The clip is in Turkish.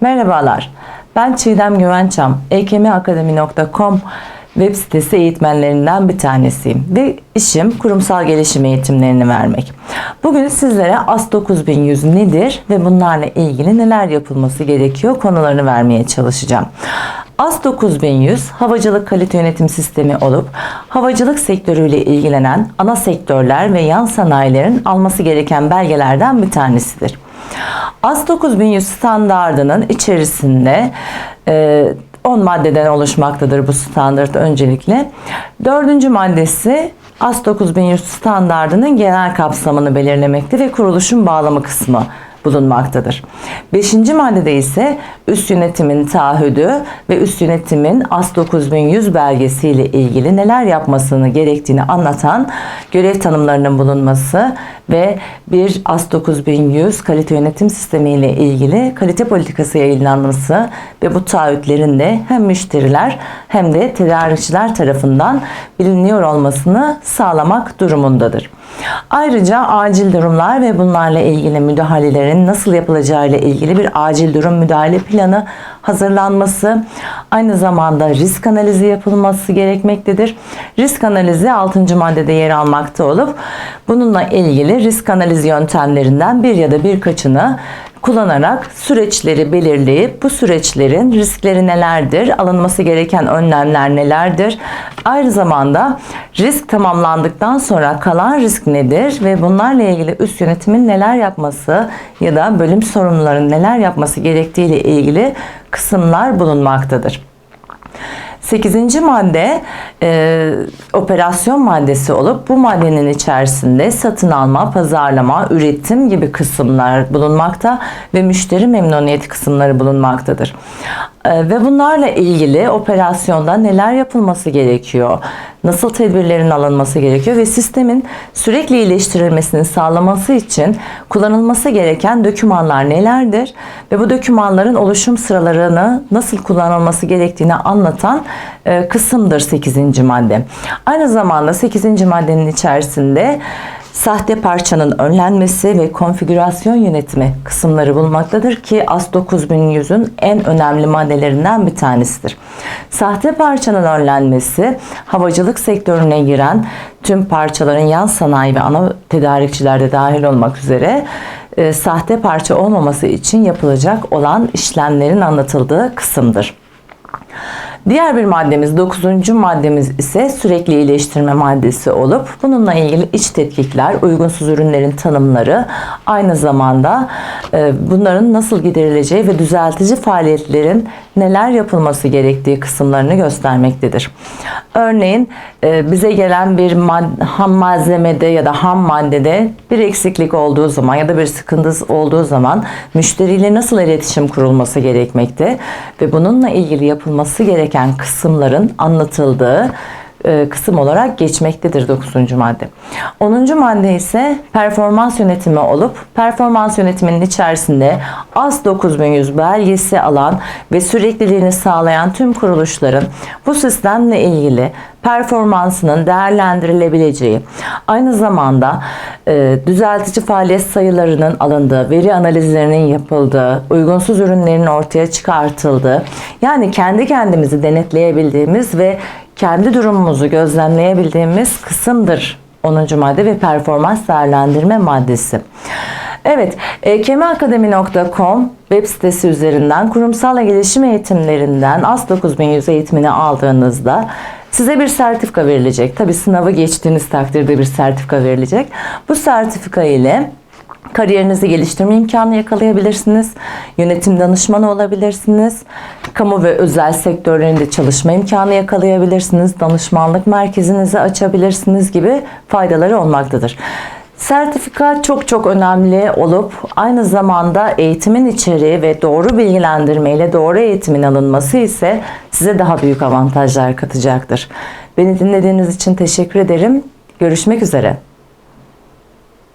Merhabalar, ben Çiğdem Güvençam, ekmakademi.com web sitesi eğitmenlerinden bir tanesiyim ve işim kurumsal gelişim eğitimlerini vermek. Bugün sizlere AS 9100 nedir ve bunlarla ilgili neler yapılması gerekiyor konularını vermeye çalışacağım. AS 9100 havacılık kalite yönetim sistemi olup havacılık sektörüyle ilgilenen ana sektörler ve yan sanayilerin alması gereken belgelerden bir tanesidir. AS 9100 standardının içerisinde e, 10 maddeden oluşmaktadır bu standart öncelikle. Dördüncü maddesi AS 9100 standardının genel kapsamını belirlemekte ve kuruluşun bağlama kısmı bulunmaktadır. Beşinci maddede ise üst yönetimin taahhüdü ve üst yönetimin AS 9100 belgesiyle ilgili neler yapmasını gerektiğini anlatan görev tanımlarının bulunması ve bir AS 9100 kalite yönetim sistemi ile ilgili kalite politikası yayınlanması ve bu taahhütlerin de hem müşteriler hem de tedarikçiler tarafından biliniyor olmasını sağlamak durumundadır. Ayrıca acil durumlar ve bunlarla ilgili müdahalelerin nasıl yapılacağı ile ilgili bir acil durum müdahale planı hazırlanması, aynı zamanda risk analizi yapılması gerekmektedir. Risk analizi 6. maddede yer almakta olup bununla ilgili risk analizi yöntemlerinden bir ya da birkaçını kullanarak süreçleri belirleyip bu süreçlerin riskleri nelerdir, alınması gereken önlemler nelerdir, aynı zamanda risk tamamlandıktan sonra kalan risk nedir ve bunlarla ilgili üst yönetimin neler yapması ya da bölüm sorumluların neler yapması gerektiği ile ilgili kısımlar bulunmaktadır. 8. madde e, operasyon maddesi olup bu maddenin içerisinde satın alma, pazarlama, üretim gibi kısımlar bulunmakta ve müşteri memnuniyeti kısımları bulunmaktadır. E, ve bunlarla ilgili operasyonda neler yapılması gerekiyor, nasıl tedbirlerin alınması gerekiyor ve sistemin sürekli iyileştirilmesini sağlaması için kullanılması gereken dokümanlar nelerdir ve bu dokümanların oluşum sıralarını nasıl kullanılması gerektiğini anlatan e, kısımdır 8. madde. Aynı zamanda 8. maddenin içerisinde sahte parçanın önlenmesi ve konfigürasyon yönetimi kısımları bulunmaktadır ki AS 9100'ün en önemli maddelerinden bir tanesidir. Sahte parçanın önlenmesi havacılık sektörüne giren tüm parçaların yan sanayi ve ana tedarikçilerde dahil olmak üzere e, sahte parça olmaması için yapılacak olan işlemlerin anlatıldığı kısımdır. Diğer bir maddemiz, dokuzuncu maddemiz ise sürekli iyileştirme maddesi olup bununla ilgili iç tetkikler, uygunsuz ürünlerin tanımları, aynı zamanda e, bunların nasıl giderileceği ve düzeltici faaliyetlerin neler yapılması gerektiği kısımlarını göstermektedir. Örneğin e, bize gelen bir ham malzemede ya da ham maddede bir eksiklik olduğu zaman ya da bir sıkıntı olduğu zaman müşteriyle nasıl iletişim kurulması gerekmekte ve bununla ilgili yapılması gereken kısımların anlatıldığı e, kısım olarak geçmektedir 9. madde. 10. madde ise performans yönetimi olup performans yönetiminin içerisinde AS 9100 belgesi alan ve sürekliliğini sağlayan tüm kuruluşların bu sistemle ilgili performansının değerlendirilebileceği, aynı zamanda e, düzeltici faaliyet sayılarının alındığı, veri analizlerinin yapıldığı, uygunsuz ürünlerin ortaya çıkartıldığı, yani kendi kendimizi denetleyebildiğimiz ve kendi durumumuzu gözlemleyebildiğimiz kısımdır 10. madde ve performans değerlendirme maddesi. Evet, e, kemiakademi.com web sitesi üzerinden kurumsal gelişim eğitimlerinden AS 9100 eğitimini aldığınızda size bir sertifika verilecek. Tabi sınavı geçtiğiniz takdirde bir sertifika verilecek. Bu sertifika ile kariyerinizi geliştirme imkanı yakalayabilirsiniz. Yönetim danışmanı olabilirsiniz. Kamu ve özel sektörlerinde çalışma imkanı yakalayabilirsiniz. Danışmanlık merkezinizi açabilirsiniz gibi faydaları olmaktadır. Sertifika çok çok önemli olup aynı zamanda eğitimin içeriği ve doğru bilgilendirme ile doğru eğitimin alınması ise size daha büyük avantajlar katacaktır. Beni dinlediğiniz için teşekkür ederim. Görüşmek üzere.